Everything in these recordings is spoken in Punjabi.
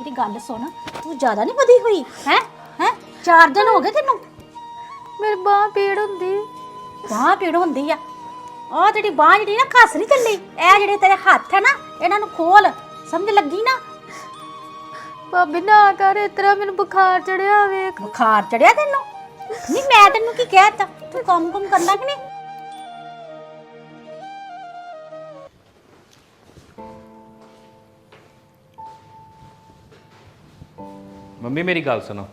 ਮੇਰੀ ਗੱਲ ਸੁਣ ਤੂੰ ਜ਼ਿਆਦਾ ਨਹੀਂ ਵਧੀ ਹੋਈ ਹੈ? ਹੈ? ਚਾਰ ਦਿਨ ਹੋ ਗਏ ਤੈਨੂੰ। ਮੇਰੀ ਬਾਹ ਪੀੜ ਹੁੰਦੀ। ਬਾਹ ਪੀੜ ਹੁੰਦੀ ਆ। ਆਹ ਜਿਹੜੀ ਬਾਹ ਜਿਹੜੀ ਨਾ ਖਸ ਨਹੀਂ ਚੱਲੀ। ਇਹ ਜਿਹੜੇ ਤੇਰੇ ਹੱਥ ਆ ਨਾ ਇਹਨਾਂ ਨੂੰ ਖੋਲ। ਸਮਝ ਲੱਗੀ ਨਾ? ਭਾਬੀ ਨਾ ਕਰ ਇਤਰਾ ਮੈਨੂੰ ਬੁਖਾਰ ਚੜਿਆ ਵੇਖ। ਬੁਖਾਰ ਚੜਿਆ ਤੈਨੂੰ? ਨਹੀਂ ਮੈਂ ਤੈਨੂੰ ਕੀ ਕਹਿਤਾ? ਤੂੰ ਕੰਮ ਕੰਮ ਕਰਨਾ ਕਿ ਨਹੀਂ? ਮੰਮੀ ਮੇਰੀ ਗੱਲ ਸੁਣੋ।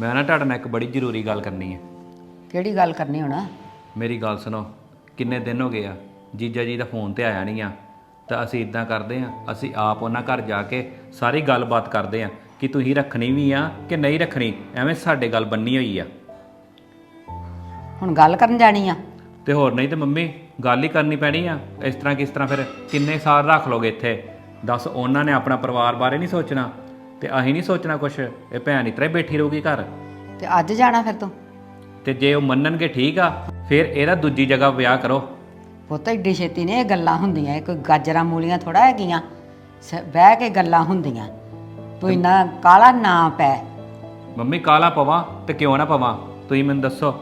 ਮੈਂ ਨਾ ਤੁਹਾਡੇ ਨਾਲ ਇੱਕ ਬੜੀ ਜ਼ਰੂਰੀ ਗੱਲ ਕਰਨੀ ਹੈ। ਕਿਹੜੀ ਗੱਲ ਕਰਨੀ ਹੁਣ? ਮੇਰੀ ਗੱਲ ਸੁਣੋ ਕਿੰਨੇ ਦਿਨ ਹੋ ਗਏ ਆ? ਜੀਜਾ ਜੀ ਦਾ ਫੋਨ ਤੇ ਆਇਆ ਨਹੀਂ ਆ। ਤਾਂ ਅਸੀਂ ਇਦਾਂ ਕਰਦੇ ਆ ਅਸੀਂ ਆਪ ਉਹਨਾਂ ਘਰ ਜਾ ਕੇ ਸਾਰੀ ਗੱਲਬਾਤ ਕਰਦੇ ਆ ਕਿ ਤੁਸੀਂ ਰੱਖਣੀ ਵੀ ਆ ਕਿ ਨਹੀਂ ਰੱਖਣੀ ਐਵੇਂ ਸਾਡੇ ਗੱਲ ਬੰਨੀ ਹੋਈ ਆ। ਹੁਣ ਗੱਲ ਕਰਨ ਜਾਣੀ ਆ? ਤੇ ਹੋਰ ਨਹੀਂ ਤੇ ਮੰਮੀ ਗੱਲ ਹੀ ਕਰਨੀ ਪੈਣੀ ਆ। ਇਸ ਤਰ੍ਹਾਂ ਕਿਸ ਤਰ੍ਹਾਂ ਫਿਰ? ਕਿੰਨੇ ਸਾਲ ਰੱਖ ਲੋਗੇ ਇੱਥੇ? ਦੱਸ ਉਹਨਾਂ ਨੇ ਆਪਣਾ ਪਰਿਵਾਰ ਬਾਰੇ ਨਹੀਂ ਸੋਚਣਾ? ਤੇ ਅਸੀਂ ਨਹੀਂ ਸੋਚਣਾ ਕੁਛ ਇਹ ਭੈਣ ਇਤਰਾ ਬੈਠੀ ਰਹੂਗੀ ਘਰ। ਤੇ ਅੱਜ ਜਾਣਾ ਫਿਰ ਤੂੰ? ਤੇ ਜੇ ਉਹ ਮੰਨਣਗੇ ਠੀਕ ਆ ਫਿਰ ਇਹਦਾ ਦੂਜੀ ਜਗ੍ਹਾ ਵਿਆਹ ਕਰੋ। ਪੁੱਤ ਏਡੀ ਛੇਤੀ ਨੇ ਇਹ ਗੱਲਾਂ ਹੁੰਦੀਆਂ ਇਹ ਕੋਈ ਗਾਜਰਾਂ ਮੂਲੀਆਂ ਥੋੜਾ ਹੈਗੀਆਂ। ਸ- ਬਹਿ ਕੇ ਗੱਲਾਂ ਹੁੰਦੀਆਂ। ਤੂੰ ਇੰਨਾ ਕਾਲਾ ਨਾ ਪੈ। ਮੰਮੀ ਕਾਲਾ ਪਵਾਂ ਤੇ ਕਿਉਂ ਨਾ ਪਵਾਂ? ਤੁਸੀਂ ਮੈਨੂੰ ਦੱਸੋ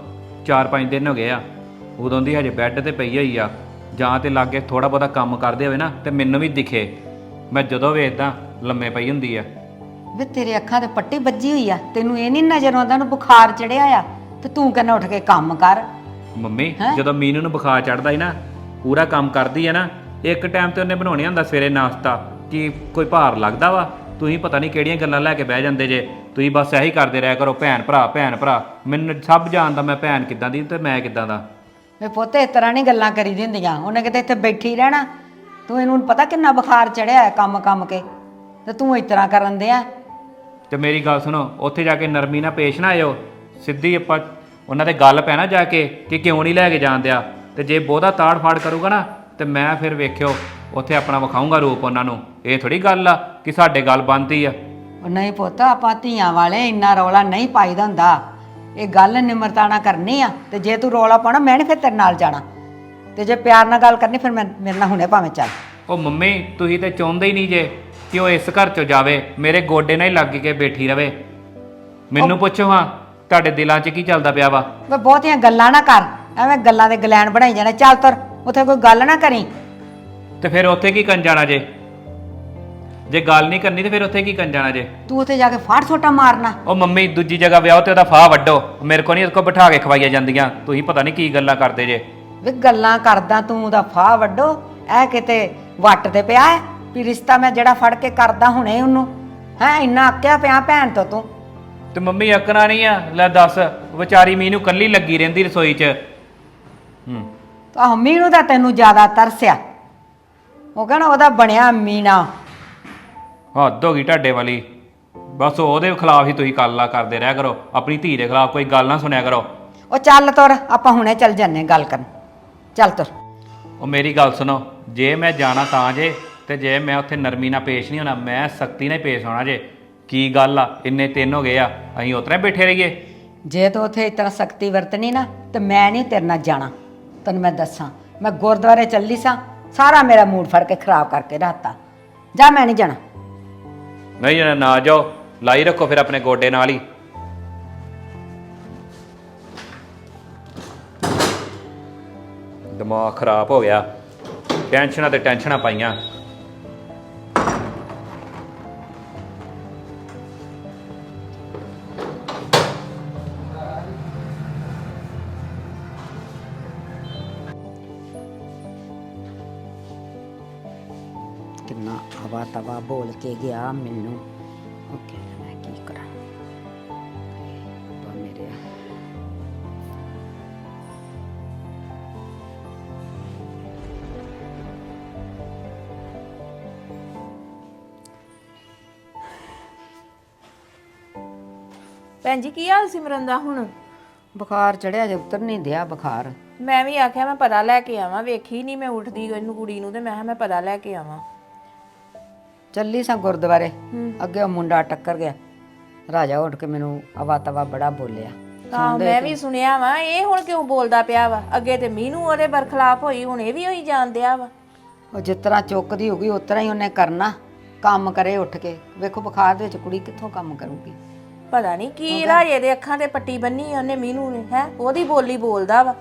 4-5 ਦਿਨ ਹੋ ਗਏ ਆ। ਉਦੋਂ ਦੀ ਹਜੇ ਬੈੱਡ ਤੇ ਪਈ ਹੋਈ ਆ। ਜਾਂ ਤੇ ਲਾਗੇ ਥੋੜਾ ਬਹੁਤਾ ਕੰਮ ਕਰਦੇ ਹੋਵੇ ਨਾ ਤੇ ਮੈਨੂੰ ਵੀ ਦਿਖੇ। ਮੈਂ ਜਦੋਂ ਵੇਖਦਾ ਲੰਮੇ ਪਈ ਹੁੰਦੀ ਆ। ਵੇ ਤੇਰੇ ਅੱਖਾਂ ਤੇ ਪੱਟੀ ਵੱਜੀ ਹੋਈ ਆ ਤੈਨੂੰ ਇਹ ਨਹੀਂ ਨਜ਼ਰ ਆਉਂਦਾ ਨੂੰ ਬੁਖਾਰ ਚੜਿਆ ਆ ਤੇ ਤੂੰ ਕਹਿੰਦਾ ਉੱਠ ਕੇ ਕੰਮ ਕਰ। ਮੰਮੀ ਹੈਂ? ਜਦੋਂ ਮੀਨੂ ਨੂੰ ਬੁਖਾਰ ਚੜਦਾ ਹੀ ਨਾ ਪੂਰਾ ਕੰਮ ਕਰਦੀ ਹੈ ਨਾ ਇੱਕ ਟਾਈਮ ਤੇ ਉਹਨੇ ਬਣਾਉਣੀ ਹੁੰਦਾ ਸਵੇਰੇ ਨਾਸ਼ਤਾ ਕਿ ਕੋਈ ਭਾਰ ਲੱਗਦਾ ਵਾ? ਤੁਸੀਂ ਪਤਾ ਨਹੀਂ ਕਿਹੜੀਆਂ ਗੱਲਾਂ ਲੈ ਕੇ ਬਹਿ ਜਾਂਦੇ ਜੇ ਤੁਸੀਂ ਬਸ ਇਹੀ ਕਰਦੇ ਰਿਹਾ ਕਰੋ ਭੈਣ ਭਰਾ ਭੈਣ ਭਰਾ ਮੈਨੂੰ ਸਭ ਜਾਣਦਾ ਮੈਂ ਭੈਣ ਕਿੱਦਾਂ ਦੀ ਤੇ ਮੈਂ ਕਿੱਦਾਂ ਦਾ। ਵੇ ਪੁੱਤ ਇਸ ਤਰ੍ਹਾਂ ਨਹੀਂ ਗੱਲਾਂ ਕਰੀ ਦੀ ਹੁੰਦੀਆਂ ਉਹਨੇ ਕਿਤੇ ਇੱਥੇ ਬੈਠੀ ਰਹਿਣਾ ਤੂੰ ਇਹਨੂੰ ਪਤਾ ਕਿੰਨਾ ਬੁਖਾਰ ਚੜਿਆ ਹੈ ਕੰਮ ਕੰਮ ਕੇ। ਤੇ ਤੂੰ ਇਸ ਤਰ੍ਹਾਂ ਕਰਨ ਦਿਆ। ਤੇ ਮੇਰੀ ਗੱਲ ਸੁਣੋ ਉੱਥੇ ਜਾ ਕੇ ਨਰਮੀ ਨਾਲ ਪੇਸ਼ ਨਾ ਆਇਓ। ਸਿੱਧੀ ਆਪਾਂ ਉਹਨਾਂ ਦੇ ਗੱਲ ਪੈਣਾ ਜਾ ਕੇ ਕਿ ਕਿਉਂ ਨਹੀਂ ਲੈ ਕੇ ਜਾਂਦਿਆ ਤੇ ਜੇ ਬਹੁਤਾ ਤਾੜ ਫਾੜ ਕਰੂਗਾ ਨਾ ਤੇ ਮੈਂ ਫਿਰ ਵੇਖਿਓ ਉੱਥੇ ਆਪਣਾ ਵਿਖਾਊਂਗਾ ਰੂਪ ਉਹਨਾਂ ਨੂੰ। ਇਹ ਥੋੜੀ ਗੱਲ ਆ ਕਿ ਸਾਡੇ ਗੱਲ ਬੰਦੀ ਆ। ਉਹ ਨਹੀਂ ਪੁੱਤ ਆਪਾਂ ਧੀਆਂ ਵਾਲੇ ਇੰਨਾ ਰੌਲਾ ਨਹੀਂ ਪਾਈਦਾ ਹੁੰਦਾ। ਇਹ ਗੱਲ ਨਿਮਰਤਾ ਨਾਲ ਕਰਨੀ ਆ ਤੇ ਜੇ ਤੂੰ ਰੌਲਾ ਪਾਉਣਾ ਮੈਂ ਨਹੀਂ ਫਿਰ ਤੇਰੇ ਨਾਲ ਜਾਣਾ। ਤੇ ਜੇ ਪਿਆਰ ਨਾਲ ਗੱਲ ਕਰਨੀ ਫਿਰ ਮੈਂ ਮੇਰੇ ਨਾਲ ਹੁਣੇ ਭਾਵੇਂ ਚੱਲ। ਉਹ ਮੰਮੀ ਤੁਸੀਂ ਤੇ ਚਾਹੁੰਦੇ ਹੀ ਨਹੀਂ ਜੇ। ਕਿ ਉਹ ਇਸ ਘਰ ਚੋਂ ਜਾਵੇ ਮੇਰੇ ਗੋਡੇ ਨਾਲ ਹੀ ਲੱਗ ਕੇ ਬੈਠੀ ਰਵੇ। ਮੈਨੂੰ ਪੁੱਛੋ ਹਾਂ ਤੁਹਾਡੇ ਦਿਲਾਂ 'ਚ ਕੀ ਚੱਲਦਾ ਪਿਆ ਵਾ? ਵੇ ਬਹੁਤੀਆਂ ਗੱਲਾਂ ਨਾ ਕਰ ਐਵੇਂ ਗੱਲਾਂ ਦੇ ਗਲੈਣ ਬਣਾਈ ਜਾਣਾ। ਚੱਲ ਤੁਰ ਉੱਥੇ ਕੋਈ ਗੱਲ ਨਾ ਕਰੀ। ਤੇ ਫਿਰ ਉੱਥੇ ਕੀ ਕਰਨ ਜਾਣਾ ਜੇ? ਜੇ ਗੱਲ ਨਹੀਂ ਕਰਨੀ ਤੇ ਫਿਰ ਉੱਥੇ ਕੀ ਕਰਨ ਜਾਣਾ ਜੇ? ਤੂੰ ਉੱਥੇ ਜਾ ਕੇ ਫਾੜ ਛੋਟਾ ਮਾਰਨਾ। ਉਹ ਮੰਮੀ ਦੂਜੀ ਜਗ੍ਹਾ ਵਿਆਹ ਤੇ ਉਹਦਾ ਫਾਹ ਵੱਡੋ ਮੇਰੇ ਕੋ ਨਹੀਂ ਉਹਦੇ ਕੋ ਬਿਠਾ ਕੇ ਖਵਾਈਆਂ ਜਾਂਦੀਆਂ। ਤੁਸੀਂ ਪਤਾ ਨਹੀਂ ਕੀ ਗੱਲਾਂ ਕਰਦੇ ਜੇ। ਵੇ ਗੱਲਾਂ ਕਰਦਾ ਤੂੰ ਉਹਦਾ ਫਾਹ ਵੱਡੋ ਐ ਕਿਤੇ ਵੱਟ ਤੇ ਪਿਆ ਹੈ? ਵੀ ਰਿਸ਼ਤਾ ਮੈਂ ਜਿਹੜਾ ਫੜ ਕੇ ਕਰਦਾ ਹੁਣੇ ਉਹਨੂੰ। ਹੈ ਇੰਨਾ ਅੱਕਿਆ ਪਿਆ ਭੈਣ ਤੋਂ ਤੂੰ। ਤੇ ਮੰਮੀ ਅਕਣਾ ਨਹੀਂ ਆ? ਲੈ ਦੱਸ ਵਿਚਾਰੀ ਮੀਨੂੰ ਕੱਲੀ ਲੱਗੀ ਰਹਿੰਦੀ ਰਸੋਈ 'ਚ। ਹੂੰ। ਤਾਂ ਮੀਨੂ ਦਾ ਤੈਨੂੰ ਜ਼ਿਆਦਾ ਤਰਸਿਆ। ਉਹ ਕਹਿੰਦਾ ਉਹਦਾ ਬਣਿਆ ਮੀਨਾ ਹੱਦ ਹੋ ਗਈ ਢਾਡੇ ਵਾਲੀ। ਬਸ ਉਹਦੇ ਖਿਲਾਫ ਹੀ ਤੁਸੀਂ ਕਾਲਾ ਕਰਦੇ ਰਿਹਾ ਕਰੋ। ਆਪਣੀ ਧੀ ਦੇ ਖਿਲਾਫ ਕੋਈ ਗੱਲ ਨਾ ਸੁਣਿਆ ਕਰੋ। ਉਹ ਚੱਲ ਤੁਰ ਆਪਾਂ ਹੁਣੇ ਚੱਲ ਜੰਨੇ ਗੱਲ ਕਰਨ। ਚੱਲ ਤੁਰ। ਉਹ ਮੇਰੀ ਗੱਲ ਸੁਣੋ। ਜੇ ਮੈਂ ਜਾਣਾ ਤਾਂ ਜੇ ਤੇ ਜੇ ਮੈਂ ਉੱਥੇ ਨਰਮੀ ਨਾਲ ਪੇਸ਼ ਨਹੀਂ ਹੋਣਾ ਮੈਂ ਸਖਤੀ ਨਾਲ ਹੀ ਪੇਸ਼ ਹੋਣਾ ਜੇ। ਕੀ ਗੱਲ ਆ? ਇੰਨੇ ਤਿੰਨ ਹੋ ਗਏ ਆ। ਅਸੀਂ ਉਤਰੇ ਬੈਠੇ ਰਹੀਏ। ਜੇ ਤੂੰ ਉੱਥੇ ਇਤਨਾ ਸਖਤੀ ਵਰਤਣੀ ਨਾ ਤੇ ਮੈਂ ਨਹੀਂ ਤੇਰੇ ਨਾਲ ਜਾਣਾ। ਤੈਨੂੰ ਮੈਂ ਦੱਸਾਂ। ਮੈਂ ਗੁਰਦੁਆਰੇ ਚੱਲੀ ਸਾਂ ਸਾਰਾ ਮੇਰਾ ਮੂਡ ਫੜ ਕੇ ਖਰਾਬ ਕਰਕੇ ਰੱਖਤਾ। ਜਾ ਮੈਂ ਨਹੀਂ ਜਾਣਾ। ਨਹੀਂ ਜਾਣਾ ਨਾ ਜਾਓ। ਲਾਈ ਰੱਖੋ ਫਿਰ ਆਪਣੇ ਗੋਡੇ ਨਾਲ ਹੀ। ਦਿਮਾਗ ਖਰਾਬ ਹੋ ਗਿਆ। ਟੈਨਸ਼ਨਾਂ ਤੇ ਟੈਨਸ਼ਨਾਂ ਪਾਈਆਂ। ਕਿੰਨਾ ਹਵਾ ਤਵਾ ਬੋਲ ਕੇ ਗਿਆ ਮੈਨੂੰ। ਓਕੇ ਮੈਂ ਕੀ ਕਰਾਂ? ਬਾ ਮੇਰੇ। ਭੈਣ ਜੀ ਕੀ ਹਾਲ ਸਿਮਰਨ ਦਾ ਹੁਣ? ਬੁਖਾਰ ਚੜਿਆ ਜੇ ਉਤਰ ਨਹੀਂ ਦਿਆ ਬੁਖਾਰ। ਮੈਂ ਵੀ ਆਖਿਆ ਮੈਂ ਪਤਾ ਲੈ ਕੇ ਆਵਾਂ ਵੇਖੀ ਨਹੀਂ ਮੈਂ ਉੱਠਦੀ ਇਹਨੂੰ ਕੁੜੀ ਨੂੰ ਤੇ ਮੈਂ ਕਿਹਾ ਮੈਂ ਪਤਾ ਲੈ ਕੇ ਆਵਾਂ। ਚੱਲੀ ਸਾਂ ਗੁਰਦੁਆਰੇ। ਅੱਗੇ ਉਹ ਮੁੰਡਾ ਟੱਕਰ ਗਿਆ। ਰਾਜਾ ਉੱਠ ਕੇ ਮੈਨੂੰ ਅਵਾ ਤਵਾ ਬੜਾ ਬੋਲਿਆ। ਤਾਂ ਮੈਂ ਵੀ ਸੁਣਿਆ ਵਾ ਇਹ ਹੁਣ ਕਿਉਂ ਬੋਲਦਾ ਪਿਆ ਵਾ? ਅੱਗੇ ਤੇ ਮੀਨੂ ਉਹਦੇ ਬਰਖਲਾਫ ਹੋਈ ਹੁਣ ਇਹ ਵੀ ਹੋਈ ਜਾਂਦਿਆ ਵਾ। ਉਹ ਜਿਸ ਤਰ੍ਹਾਂ ਚੁੱਕਦੀ ਹੋਗੀ ਉਸ ਤਰ੍ਹਾਂ ਹੀ ਉਹਨੇ ਕਰਨਾ। ਕੰਮ ਕਰੇ ਉੱਠ ਕੇ। ਵੇਖੋ ਬੁਖਾਰ ਦੇ ਵਿੱਚ ਕੁੜੀ ਕਿੱਥੋਂ ਕੰਮ ਕਰੂਗੀ। ਪਤਾ ਨਹੀਂ ਕੀ ਰਾਜੇ ਦੇ ਅੱਖਾਂ ਤੇ ਪੱਟੀ ਬੰਨੀ ਉਹਨੇ ਮੀਨੂ ਨੇ ਹੈ? ਉਹਦੀ ਬੋਲੀ ਬੋਲਦਾ ਵਾ।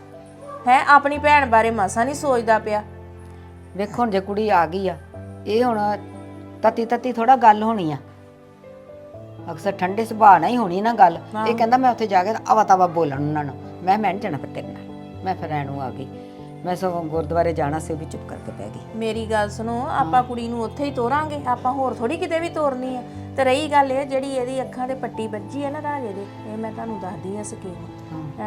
ਹੈ? ਆਪਣੀ ਭੈਣ ਬਾਰੇ ਮਾਸਾ ਨਹੀਂ ਸੋਚਦਾ ਪਿਆ। ਵੇਖੋ ਹੁਣ ਜੇ ਕੁੜੀ ਆ ਗਈ ਆ ਇਹ ਹੁਣ ਤਤੀ ਤਤੀ ਥੋੜਾ ਗੱਲ ਹੋਣੀ ਆ। ਅਕਸਰ ਠੰਡੇ ਸੁਭਾਅ ਨਾਲ ਹੀ ਹੋਣੀ ਨਾ ਗੱਲ। ਇਹ ਕਹਿੰਦਾ ਮੈਂ ਉੱਥੇ ਜਾ ਕੇ ਅਵਾ ਤਵਾ ਬੋਲਣ ਉਹਨਾਂ ਨੂੰ। ਮੈਂ ਮੈਂ ਨੀ ਜਾਣਾ ਫਿਰ ਤੇਰੇ ਨਾਲ। ਮੈਂ ਫਿਰ ਰਹਿਣ ਨੂੰ ਆ ਗਈ। ਮੈਂ ਸਗੋਂ ਗੁਰਦੁਆਰੇ ਜਾਣਾ ਸੀ ਉਹ ਵੀ ਚੁੱਪ ਕਰਕੇ ਬਹਿ ਗਈ। ਮੇਰੀ ਗੱਲ ਸੁਣੋ ਆਪਾਂ ਕੁੜੀ ਨੂੰ ਉੱਥੇ ਹੀ ਤੋਰਾਂਗੇ। ਆਪਾਂ ਹੋਰ ਥੋੜੀ ਕਿਤੇ ਵੀ ਤੋਰਨੀ ਆ। ਤੇ ਰਹੀ ਗੱਲ ਇਹ ਜਿਹੜੀ ਇਹਦੀ ਅੱਖਾਂ ਤੇ ਪੱਟੀ ਵੱਜੀ ਹੈ ਨਾ ਰਾਜੇ ਦੇ ਇਹ ਮੈਂ ਤੁਹਾਨੂੰ ਦੱਸਦੀ ਆ ਸਕੀਮ।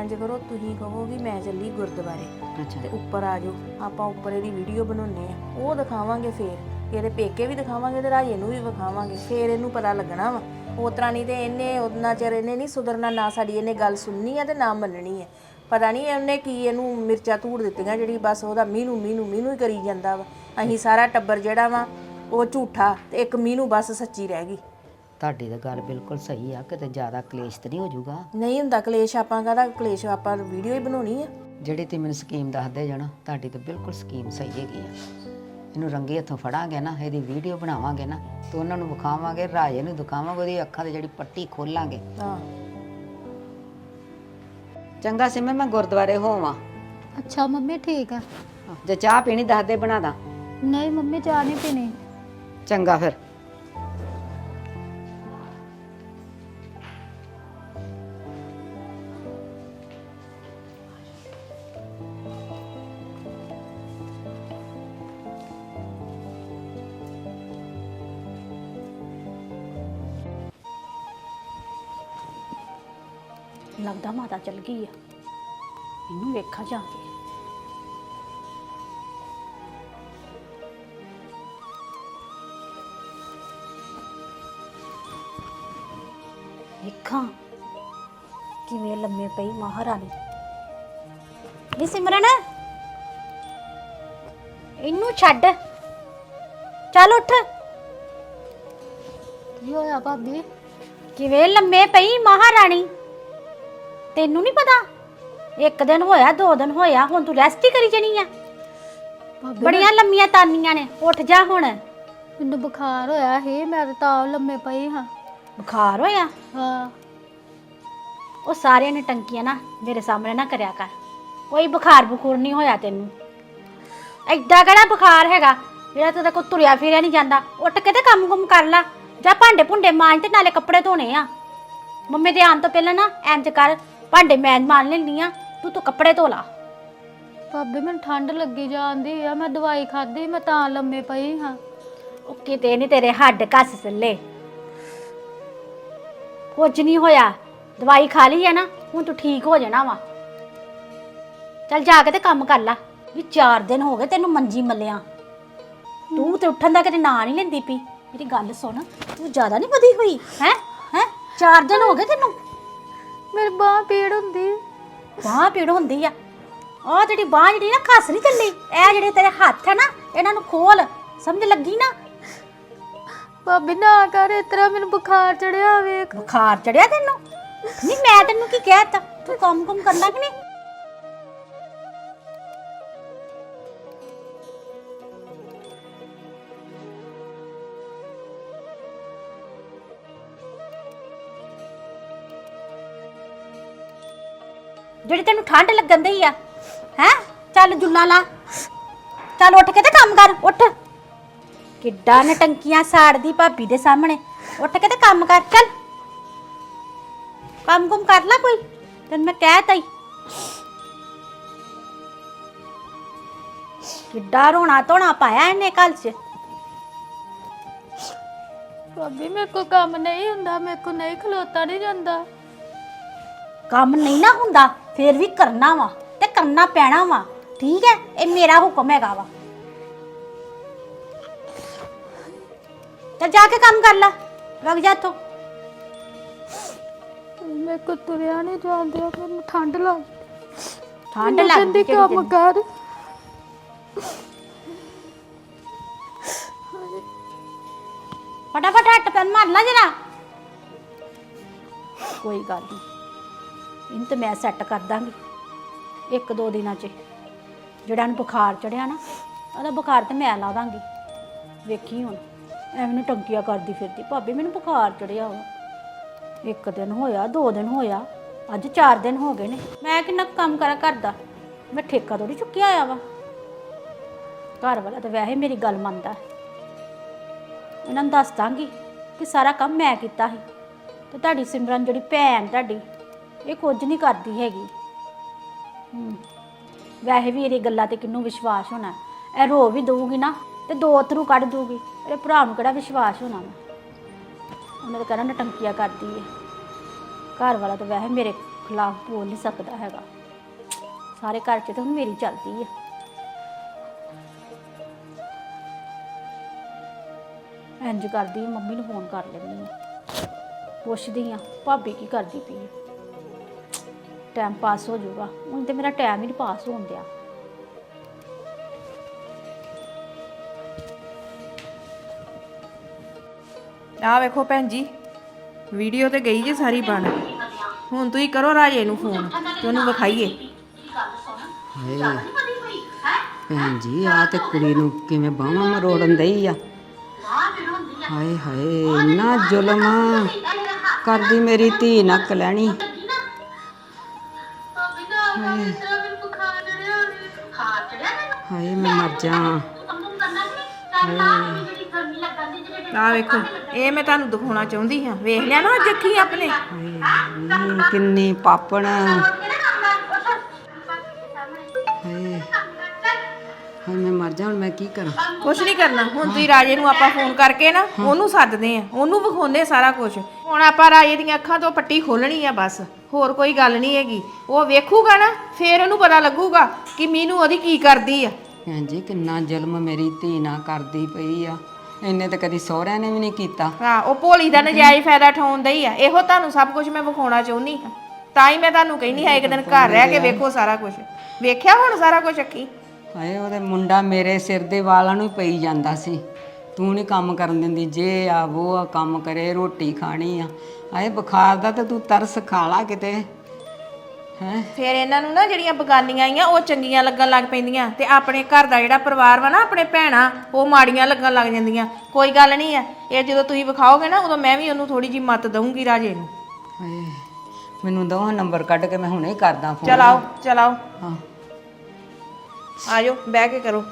ਇੰਜ ਕਰੋ ਤੁਸੀਂ ਕਹੋ ਵੀ ਮੈਂ ਚੱਲੀ ਗੁਰਦੁਆਰੇ। ਤੇ ਉੱਪਰ ਆ ਜਾਓ। ਆਪਾਂ ਉੱਪਰ ਇਹਦੀ ਵੀਡੀਓ ਬਣਾਉਨੇ ਆ। ਉਹ ਦਿਖਾਵਾਂਗੇ ਫੇਰ। ਇਹਦੇ ਪੇਕੇ ਵੀ ਦਿਖਾਵਾਂਗੇ ਤੇ ਰਾਜੇ ਨੂੰ ਵੀ ਵਿਖਾਵਾਂਗੇ ਫੇਰ ਇਹਨੂੰ ਪਤਾ ਲੱਗਣਾ ਵਾ। ਉਸ ਤਰ੍ਹਾਂ ਨਹੀਂ ਤੇ ਇਹਨੇ ਉਹਨਾਂ ਚਿਰ ਇਹਨੇ ਨਹੀਂ ਸੁਧਰਨਾ ਨਾ ਸਾਡੀ ਇਹਨੇ ਗੱਲ ਸੁਣਨੀ ਆ ਤੇ ਨਾ ਮੰਨਣੀ ਆ। ਪਤਾ ਨਹੀਂ ਉਹਨੇ ਕੀ ਇਹਨੂੰ ਮਿਰਚਾਂ ਧੂੜ ਦਿੱਤੀਆਂ ਜਿਹੜੀ ਬਸ ਉਹਦਾ ਮੀਨੂ ਮੀਨੂ ਮੀਨੂ ਹੀ ਕਰੀ ਜਾਂਦਾ ਵਾ। ਅਸੀਂ ਸਾਰਾ ਟੱਬਰ ਜਿਹੜਾ ਵਾ ਉਹ ਝੂਠਾ ਤੇ ਇੱਕ ਮੀਨੂ ਬਸ ਸੱਚੀ ਰਹਿ ਗਈ। ਤੁਹਾਡੀ ਤਾਂ ਗੱਲ ਬਿਲਕੁਲ ਸਹੀ ਆ ਕਿਤੇ ਜ਼ਿਆਦਾ ਕਲੇਸ਼ ਤੇ ਨਹੀਂ ਹੋ ਜਾਊਗਾ? ਨਹੀਂ ਹੁੰਦਾ ਕਲੇਸ਼ ਆਪਾਂ ਕਹਦਾ ਕਲੇਸ਼ ਆਪਾਂ ਵੀਡੀਓ ਹੀ ਬਣਾਉਣੀ ਆ। ਜਿਹੜੀ ਤੇ ਮੈਨੂੰ ਸਕੀਮ ਦੱਸਦੇ ਜਾਣਾ ਤੁਹਾਡੀ ਤਾਂ ਬਿਲਕੁਲ ਸਕੀਮ ਸਹੀ ਹੈਗੀ ਆ। ਇਹਨੂੰ ਰੰਗੇ ਹੱਥੋਂ ਫੜਾਂਗੇ ਨਾ ਇਹਦੀ ਵੀਡੀਓ ਬਣਾਵਾਂਗੇ ਨਾ ਤੇ ਉਹਨਾਂ ਨੂੰ ਵਿਖਾਵਾਂਗੇ ਰਾਜੇ ਨੂੰ ਦਿਖਾਵਾਂਗੇ ਉਹਦੀ ਅੱਖਾਂ ਤੇ ਜਿਹੜੀ ਪੱਟੀ ਖੋਲਾਂਗੇ। ਹਾਂ। ਚੰਗਾ ਸਿਮਰ ਮੈਂ ਗੁਰਦੁਆਰੇ ਹੋਵਾਂ। ਅੱਛਾ ਮੰਮੀ ਠੀਕ ਆ। ਜੇ ਚਾਹ ਪੀਣੀ ਦੱਸ ਦੇ ਬਣਾ ਦਾਂ। ਨਹੀਂ ਮੰਮੀ ਚਾਹ ਨਹੀਂ ਪੀਣੀ। ਚੰਗਾ ਫਿਰ। ਲੱਗਦਾ ਮਾਤਾ ਚਲ ਗਈ ਆ। ਇਹਨੂੰ ਵੇਖਾ ਜਾ ਕੇ। ਵੇਖਾਂ ਕਿਵੇਂ ਲੰਮੇ ਪਈ ਮਹਾਰਾਣੀ। ਨੀ ਸਿਮਰਨ, ਇਹਨੂੰ ਛੱਡ। ਚੱਲ ਉੱਠ। ਕੀ ਹੋਇਆ ਭਾਬੀ? ਕਿਵੇਂ ਲੰਮੇ ਪਈ ਮਹਾਰਾਣੀ? ਤੈਨੂੰ ਨਹੀਂ ਪਤਾ? ਇੱਕ ਦਿਨ ਹੋਇਆ ਦੋ ਦਿਨ ਹੋਇਆ ਹੁਣ ਤੂੰ ਰੈਸਟ ਹੀ ਕਰੀ ਜਣੀ ਆ। ਭਾਬੀ ਬੜੀਆਂ ਲੰਮੀਆਂ ਤਾਨੀਆਂ ਨੇ ਉੱਠ ਜਾ ਹੁਣ। ਮੈਨੂੰ ਬੁਖਾਰ ਹੋਇਆ ਸੀ ਮੈਂ ਤਾਂ ਤਾਂ ਲੰਮੇ ਪਈ ਹਾਂ। ਬੁਖਾਰ ਹੋਇਆ? ਹਾਂ। ਉਹ ਸਾਰਿਆਂ ਨੇ ਟੰਕੀਆਂ ਨਾ ਮੇਰੇ ਸਾਹਮਣੇ ਨਾ ਕਰਿਆ ਕਰ। ਕੋਈ ਬੁਖਾਰ ਬੁਖੂਰ ਨਹੀਂ ਹੋਇਆ ਤੈਨੂੰ। ਐਡਾ ਕਿਹੜਾ ਬੁਖਾਰ ਹੈਗਾ? ਜਿਹੜਾ ਤੇਰੇ ਕੋਲ ਤੁਰਿਆ ਫਿਰਿਆ ਨਹੀਂ ਜਾਂਦਾ। ਉੱਠ ਕੇ ਤੇ ਕੰਮ ਕੁਮ ਕਰ ਲੈ। ਜਾਂ ਭਾਂਡੇ ਭੁੰਡੇ ਮਾਂਜ ਤੇ ਨਾਲੇ ਕੱਪੜੇ ਧੋਣੇ ਆ। ਮੰਮੀ ਦੇ ਆਉਣ ਤੋਂ ਪਹਿਲਾਂ ਨਾ ਇੰਜ ਕਰ। ਭਾਂਡੇ ਮੈਂ ਮਾਂਜ ਲੈਂਦੀ ਆ ਤੂੰ ਤੂੰ ਕੱਪੜੇ ਧੋ ਲਾ। ਭਾਬੀ ਮੈਨੂੰ ਠੰਡ ਲੱਗੀ ਜਾਂਦੀ ਆ ਮੈਂ ਦਵਾਈ ਖਾਧੀ ਮੈਂ ਤਾਂ ਲੰਮੇ ਪਈ ਹਾਂ। ਉਹ ਕਿਤੇ ਨਹੀਂ ਤੇਰੇ ਹੱਡ ਕੱਸ ਚੱਲੇ ਕੁਝ ਨਹੀਂ ਹੋਇਆ ਦਵਾਈ ਖਾ ਲਈ ਹੈ ਨਾ ਹੁਣ ਤੂੰ ਠੀਕ ਹੋ ਜਾਣਾ ਵਾ। ਚੱਲ ਜਾ ਕੇ ਤੇ ਕੰਮ ਕਰ ਲੈ ਵੀ 4 ਦਿਨ ਹੋ ਗਏ ਤੈਨੂੰ ਮੰਜੀ ਮੱਲਿਆ। ਤੂੰ ਤੇ ਉੱਠਣ ਦਾ ਕਦੇ ਨਾਂ ਨਹੀਂ ਲੈਂਦੀ ਪਈ। ਮੇਰੀ ਗੱਲ ਸੁਣ ਤੂੰ ਜ਼ਿਆਦਾ ਨਹੀਂ ਵਧੀ ਹੋਈ ਹੈ? ਹੈ? 4 ਦਿਨ ਹੋ ਗਏ ਤੈਨੂੰ। ਮੇਰੀ ਬਾਹ ਪੀੜ ਹੁੰਦੀ। ਬਾਹ ਪੀੜ ਹੁੰਦੀ ਆ। ਉਹ ਜਿਹੜੀ ਬਾਹ ਜਿਹੜੀ ਨਾ ਖੱਸ ਨਹੀਂ ਚੱਲੀ। ਇਹ ਜਿਹੜੇ ਤੇਰੇ ਹੱਥ ਹੈ ਨਾ ਇਹਨਾਂ ਨੂੰ ਖੋਲ। ਸਮਝ ਲੱਗੀ ਨਾ? ਭਾਬੀ ਨਾ ਕਰ ਇਸ ਤਰ੍ਹਾਂ ਮੈਨੂੰ ਬੁਖਾਰ ਚੜਿਆ ਵੇਖ। ਬੁਖਾਰ ਚੜਿਆ ਤੈਨੂੰ? ਨਹੀਂ ਮੈਂ ਤੈਨੂੰ ਕੀ ਕਹਿਤਾ? ਤੂੰ ਕੰਮ ਕੰਮ ਕਰਨਾ ਕਿ ਨਹੀਂ? ਜਿਹੜੀ ਤੈਨੂੰ ਠੰਡ ਲੱਗਣ ਦਈ ਆ ਹੈ? ਚੱਲ ਜੁੱਲਾ ਲਾ। ਚੱਲ ਉੱਠ ਕੇ ਤੇ ਕੰਮ ਕਰ ਉੱਠ। ਕਿੱਡਾ ਨਟੰਕੀਆਂ ਸਾੜਦੀ ਭਾਬੀ ਦੇ ਸਾਹਮਣੇ। ਉੱਠ ਕੇ ਤੇ ਕੰਮ ਕਰ ਚੱਲ। ਕੰਮ ਕੁਮ ਕਰ ਲੈ ਕੋਈ ਤੈਨੂੰ ਮੈਂ ਕਹਿ ਤਾ ਹੀ ਕਿੱਡਾ ਰੋਣਾ ਧੋਣਾ ਪਾਇਆ ਇਹਨੇ ਕੱਲ 'ਚ। ਭਾਬੀ ਮੇਰੇ ਕੋਲ ਕੰਮ ਨਹੀਂ ਹੁੰਦਾ ਮੇਰੇ ਕੋਲ ਨਹੀਂ ਖਲੋਤਾ ਨਹੀਂ ਜਾਂਦਾ। ਕੰਮ ਨਹੀਂ ਨਾ ਹੁੰਦਾ। ਫੇਰ ਵੀ ਕਰਨਾ ਵਾ ਤੇ ਕਰਨਾ ਪੈਣਾ ਵਾ। ਠੀਕ ਹੈ? ਇਹ ਮੇਰਾ ਹੁਕਮ ਹੈਗਾ ਵਾ। ਚੱਲ ਜਾ ਕੇ ਕੰਮ ਕਰ ਲੈ। ਵਗ ਜਾ ਤੋ ਮੇਰੇ ਕੋਲ ਤੁਰਿਆ ਨਹੀਂ ਜਾਂਦਾ ਮੈਨੂੰ ਠੰਡ ਲੱਗ ਠੰਡ ਲੱਗਦੀ ਕਿਹੜੀ ਕੰਮ ਤੈਨੂੰ? ਕਰ। ਫਟਾਫਟ ਹੱਟ ਪੈਨ ਮਾਰ ਲੈ ਜਰਾ। ਕੋਈ ਗੱਲ ਨਹੀਂ ਇਹਨੂੰ ਤੇ ਮੈਂ ਸੈੱਟ ਕਰ ਦਾਂਗੀ, ਇੱਕ ਦੋ ਦਿਨਾਂ 'ਚ। ਜਿਹੜਾ ਨੂੰ ਬੁਖਾਰ ਚੜਿਆ ਨਾ, ਉਹਦਾ ਬੁਖਾਰ ਤੇ ਮੈਂ ਲਾ ਦਾਂਗੀ। ਵੇਖੀ ਹੁਣ, ਐਵੇਂ ਨੂੰ ਟੰਕੀਆਂ ਕਰਦੀ ਫਿਰਦੀ। ਭਾਬੀ, ਮੈਨੂੰ ਬੁਖਾਰ ਚੜਿਆ ਵਾ। ਇੱਕ ਦਿਨ ਹੋਇਆ, ਦੋ ਦਿਨ ਹੋਇਆ, ਅੱਜ ਚਾਰ ਦਿਨ ਹੋ ਗਏ ਨੇ। ਮੈਂ ਕਿੰਨਾ ਕੁ ਕੰਮ ਕਰਾਂ ਘਰ ਦਾ? ਮੈਂ ਠੇਕਾ ਥੋੜੀ ਚੁੱਕਿਆ ਆ ਵਾ। ਘਰ ਵਾਲਾ ਤਾਂ ਵੈਸੇ ਮੇਰੀ ਗੱਲ ਮੰਨਦਾ। ਇਹਨਾਂ ਨੂੰ ਦੱਸ ਦਾਂਗੀ ਕਿ ਸਾਰਾ ਕੰਮ ਮੈਂ ਕੀਤਾ ਸੀ। ਤੇ ਤੁਹਾਡੀ ਸਿਮਰਨ ਜਿਹੜੀ ਭੈਣ ਤੁਹਾਡੀ ਇਹ ਕੁਝ ਨਹੀਂ ਕਰਦੀ ਹੈਗੀ। ਹੂੰ। ਵੈਸੇ ਵੀ ਇਹਦੀ ਗੱਲਾਂ ਤੇ ਕਿੰਨੂੰ ਵਿਸ਼ਵਾਸ ਹੋਣਾ। ਇਹ ਰੋ ਵੀ ਦਊਗੀ ਨਾ ਤੇ ਦੋ ਅਥਰੂ ਕੱਢ ਦਊਗੀ। ਇਹਦੇ ਭਰਾ ਨੂੰ ਕਿਹੜਾ ਵਿਸ਼ਵਾਸ ਹੋਣਾ ਵਾ? ਉਹਨੇ ਤਾਂ ਕਹਿਣਾ ਨਟੰਕੀਆਂ ਕਰਦੀ ਏ। ਘਰ ਵਾਲਾ ਤਾਂ ਵੈਸੇ ਮੇਰੇ ਖਿਲਾਫ ਬੋਲ ਨਹੀਂ ਸਕਦਾ ਹੈਗਾ। ਸਾਰੇ ਘਰ 'ਚ ਤਾਂ ਹੁਣ ਮੇਰੀ ਚੱਲਦੀ ਏ। ਇੰਜ ਕਰਦੀ ਮੰਮੀ ਨੂੰ ਫੋਨ ਕਰ ਲੈਂਦੀ ਆ। ਪੁੱਛਦੀ ਆ, ਭਾਬੀ ਕੀ ਕਰਦੀ ਪਈ ਏ? ਟਾਈਮ ਪਾਸ ਹੋ ਜਾਊਗਾ। ਹੁਣ ਤੇ ਮੇਰਾ ਟਾਈਮ ਹੀ ਨਹੀਂ ਪਾਸ ਹੋਣ ਦਿਆ। ਆ ਵੇਖੋ ਭੈਣ ਜੀ ਵੀਡੀਓ ਤੇ ਗਈ ਜੇ ਸਾਰੀ ਬਣ। ਹੁਣ ਤੁਸੀਂ ਕਰੋ ਰਾਜੇ ਨੂੰ ਫੋਨ ਤੇ ਉਹਨੂੰ ਵਿਖਾਈਏ। ਭੈਣ ਜੀ ਆ ਤੇ ਕੁੜੀ ਨੂੰ ਕਿਵੇਂ ਬਾਹਾਂ ਮਰੋੜਨ ਦਈ ਆ। ਹਾਏ ਹਾਏ ਇੰਨਾ ਜ਼ੁਲਮ ਕਰਦੀ ਮੇਰੀ ਧੀ ਨੱਕ ਲੈਣੀ। ਹਾਏ ਮੈਂ ਮਰ ਜਾ ਆ ਵੇਖੋ ਇਹ ਮੈਂ ਤੁਹਾਨੂੰ ਦਿਖਾਉਣਾ ਚਾਹੁੰਦੀ ਹਾਂ। ਵੇਖ ਲਿਆ ਨਾ ਅੱਜ ਅੱਖੀ ਆਪਣੇ। ਕਿੰਨੀ ਪਾਪਣ ਹਾਏ ਹਾਏ ਮੈਂ ਮਰ ਜਾ ਹੁਣ ਮੈਂ ਕੀ ਕਰਾਂ? ਕੁਛ ਨਹੀਂ ਕਰਨਾ। ਹੁਣ ਤੁਸੀਂ ਰਾਜੇ ਨੂੰ ਆਪਾਂ ਫੋਨ ਕਰਕੇ ਨਾ ਉਹਨੂੰ ਸੱਦਦੇ ਆ ਉਹਨੂੰ ਵਿਖਾਉਂਦੇ ਸਾਰਾ ਕੁਝ ਹੁਣ ਆਪਾਂ ਰਾਜੇ ਦੀਆਂ ਅੱਖਾਂ ਤੋਂ ਪੱਟੀ ਖੋਲਣੀ ਆ ਬਸ। ਹੋਰ ਕੋਈ ਗੱਲ ਨਹੀਂ ਹੈਗੀ। ਉਹ ਵੇਖੂਗਾ ਨਾ ਫੇਰ ਉਹਨੂੰ ਪਤਾ ਲੱਗੂਗਾ ਕਿ ਮੀਨੂ ਉਹਦੀ ਕੀ ਕਰਦੀ ਆ। ਭੈਣ ਜੀ ਕਿੰਨਾ ਜ਼ੁਲਮ ਮੇਰੀ ਧੀ ਨਾਲ ਕਰਦੀ ਪਈ ਆ। ਇਹਨੇ ਤਾਂ ਕਦੀ ਸਹੁਰਿਆਂ ਨੇ ਵੀ ਨਹੀਂ ਕੀਤਾ। ਹਾਂ ਉਹ ਭੋਲੀ ਦਾ ਨਜਾਇਜ਼ ਫਾਇਦਾ ਠਾਉਂਦਾ ਹੀ ਆ। ਇਹੋ ਤੁਹਾਨੂੰ ਸਭ ਕੁਝ ਮੈਂ ਵਿਖਾਉਣਾ ਚਾਹੁੰਦੀ ਹਾਂ। ਤਾਂ ਹੀ ਮੈਂ ਤੁਹਾਨੂੰ ਕਹਿੰਦੀ ਹਾਂ ਇੱਕ ਦਿਨ ਘਰ ਰਹਿ ਕੇ ਵੇਖੋ ਸਾਰਾ ਕੁਝ। ਵੇਖਿਆ ਹੁਣ ਸਾਰਾ ਕੁਝ ਅੱਖੀ? ਹਾਏ ਉਹਦੇ ਮੁੰਡਾ ਮੇਰੇ ਸਿਰ ਦੇ ਵਾਲਾਂ ਨੂੰ ਹੀ ਪਈ ਜਾਂਦਾ ਸੀ। ਤੂੰ ਨਹੀਂ ਕੰਮ ਕਰਨ ਦਿੰਦੀ ਜੇ ਆ ਉਹ ਆ ਕੰਮ ਕਰੇ ਰੋਟੀ ਖਾਣੀ ਆ। ਹਾਏ ਬੁਖਾਰ ਦਾ ਤਾਂ ਤੂੰ ਤਰਸ ਖਾ ਲਾ ਕਿਤੇ। ਫਿਰ ਇਹਨਾਂ ਨੂੰ ਨਾ ਜਿਹੜੀਆਂ ਬਗਾਨੀਆਂ ਆਈਆਂ ਉਹ ਚੰਗੀਆਂ ਲੱਗਣ ਲੱਗ ਪੈਂਦੀਆਂ। ਤੇ ਆਪਣੇ ਘਰ ਦਾ ਜਿਹੜਾ ਪਰਿਵਾਰ ਵਾ ਨਾ ਆਪਣੇ ਭੈਣਾਂ ਉਹ ਮਾੜੀਆਂ ਲੱਗਣ ਲੱਗ ਜਾਂਦੀਆਂ। ਕੋਈ ਗੱਲ ਨਹੀਂ ਆ ਇਹ ਜਦੋਂ ਤੁਸੀਂ ਵਿਖਾਓਗੇ ਨਾ ਉਦੋਂ ਮੈਂ ਵੀ ਉਹਨੂੰ ਥੋੜੀ ਜੀ ਮੱਤ ਦਊਂਗੀ ਰਾਜੇ ਨੂੰ। ਹਾਏ ਮੈਨੂੰ ਦੋ ਨੰਬਰ ਕੱਢ ਕੇ ਮੈਂ ਹੁਣੇ ਕਰਦਾ ਫੋਨ। ਚਲ ਆਓ ਚਲ ਆਓ। ਹਾਂ। ਆਜੋ ਬਹਿ ਕੇ ਕਰੋ।